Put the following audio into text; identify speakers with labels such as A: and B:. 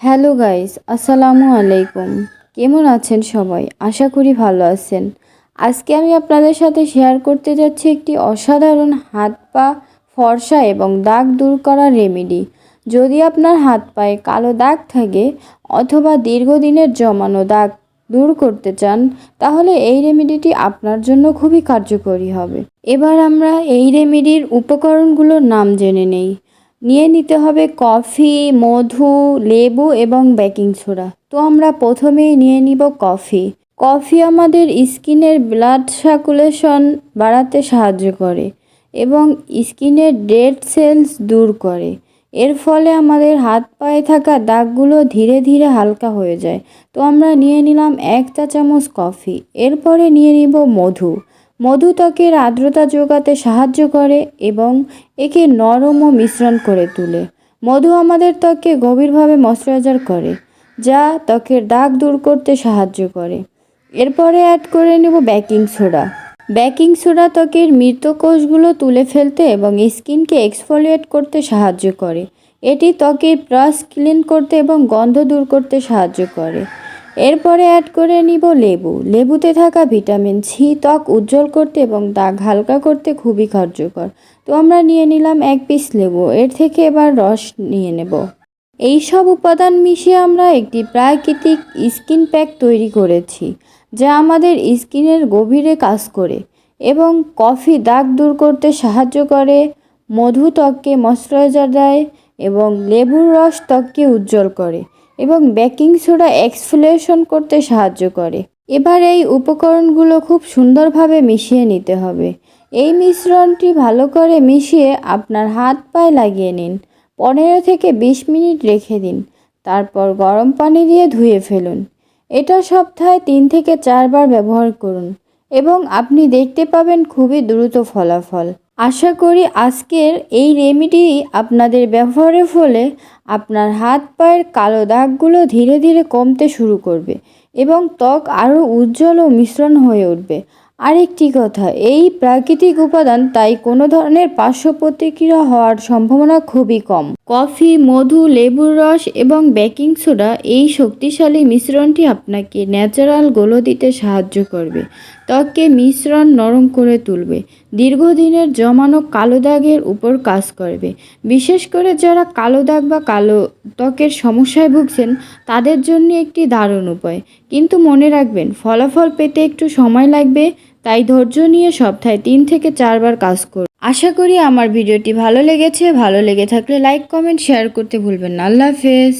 A: Hello guys, আসসালামু আলাইকুম। কেমন আছেন সবাই? আশা করি ভালো আছেন। আজকে আমি আপনাদের সাথে শেয়ার করতে যাচ্ছি একটি অসাধারণ হাত পা, ফর্সা এবং দাগ দূর করার রেমেডি যদি আপনার হাত পায়ে কালো দাগ থাকে অথবা দীর্ঘদিনের জমানো দাগ দূর করতে চান, তাহলে এই রেমেডিটি আপনার জন্য খুবই কার্যকরী হবে। এবার আমরা এই রেমেডির উপকরণগুলোর নাম জেনে নেই। নিয়ে নিতে হবে কফি, মধু, লেবু এবং বেকিং সোডা। তো আমরা প্রথমেই নিয়ে নিব কফি। কফি আমাদের স্কিনের ব্লাড সার্কুলেশন বাড়াতে সাহায্য করে এবং স্কিনের ডেড সেলস দূর করে। এর ফলে আমাদের হাত পায়ে থাকা দাগগুলো ধীরে ধীরে হালকা হয়ে যায়। তো আমরা নিয়ে নিলাম এক চা চামচ কফি। এরপরে নিয়ে নিব মধু। মধু ত্বকের আর্দ্রতা যোগাতে সাহায্য করে এবং একে নরম ও মিশ্রণ করে তোলে। মধু আমাদের ত্বককে গভীরভাবে ময়শ্চারাইজার করে, যা ত্বকের দাগ দূর করতে সাহায্য করে। এরপরে অ্যাড করে নেব বেকিং সোডা বেকিং সোডা ত্বকের মৃত কোষগুলো তুলে ফেলতে এবং স্কিনকে এক্সফোলিয়েট করতে সাহায্য করে। এটি ত্বকের ব্রাশ ক্লিন করতে এবং গন্ধ দূর করতে সাহায্য করে। এরপরে অ্যাড করে নিব লেবু। লেবুতে থাকা ভিটামিন সি ত্বক উজ্জ্বল করতে এবং দাগ হালকা করতে খুবই কার্যকর। তো আমরা নিয়ে নিলাম এক পিস লেবু। এর থেকে এবার রস নিয়ে নেব। এই সব উপাদান মিশিয়ে আমরা একটি প্রাকৃতিক স্কিন প্যাক তৈরি করেছি, যা আমাদের স্কিনের গভীরে কাজ করে এবং কফি দাগ দূর করতে সাহায্য করে, মধু ত্বককে ময়শ্চারাইজার দেয় এবং লেবুর রস ত্বককে উজ্জ্বল করে। এবং বেকিং সোডা এক্সফোলিয়েশন করতে সাহায্য করে। এবার এই উপকরণগুলো খুব সুন্দরভাবে মিশিয়ে নিতে হবে। এই মিশ্রণটি ভালো করে মিশিয়ে আপনার হাত পায়ে লাগিয়ে নিন। পনেরো থেকে বিশ মিনিট রেখে দিন। তারপর গরম পানি দিয়ে ধুয়ে ফেলুন। এটা সপ্তাহে তিন থেকে চারবার ব্যবহার করুন এবং আপনি দেখতে পাবেন খুবই দ্রুত ফলাফল। আশা করি আজকের এই রেমেডি আপনাদের ব্যবহারের ফলে আপনার হাত পায়ের কালো দাগগুলো ধীরে ধীরে কমতে শুরু করবে এবং ত্বক আরও উজ্জ্বল ও মিশ্রণ হয়ে উঠবে। আরেকটি কথা, এই প্রাকৃতিক উপাদান তাই কোনো ধরনের পার্শ্ব প্রতিক্রিয়া হওয়ার সম্ভাবনা খুবই কম। কফি, মধু, লেবুর রস এবং বেকিং সোডা এই শক্তিশালী মিশ্রণটি আপনাকে ন্যাচারাল গোলো দিতে সাহায্য করবে। ত্বককে মিশ্রণ নরম করে তুলবে। দীর্ঘদিনের জমানো কালো দাগের উপর কাজ করবে। বিশেষ করে যারা কালো দাগ বা কালো ত্বকের সমস্যায় ভুগছেন, তাদের জন্য একটি দারুণ উপায়। কিন্তু মনে রাখবেন, ফলাফল পেতে একটু সময় লাগবে, তাই ধৈর্য নিয়ে সপ্তাহে তিন থেকে চারবার কাজ করুন। আশা করি আমার ভিডিওটি ভালো লেগেছে। ভালো লেগে থাকলে লাইক কমেন্ট শেয়ার করতে ভুলবেন না। আল্লাহ হাফেজ।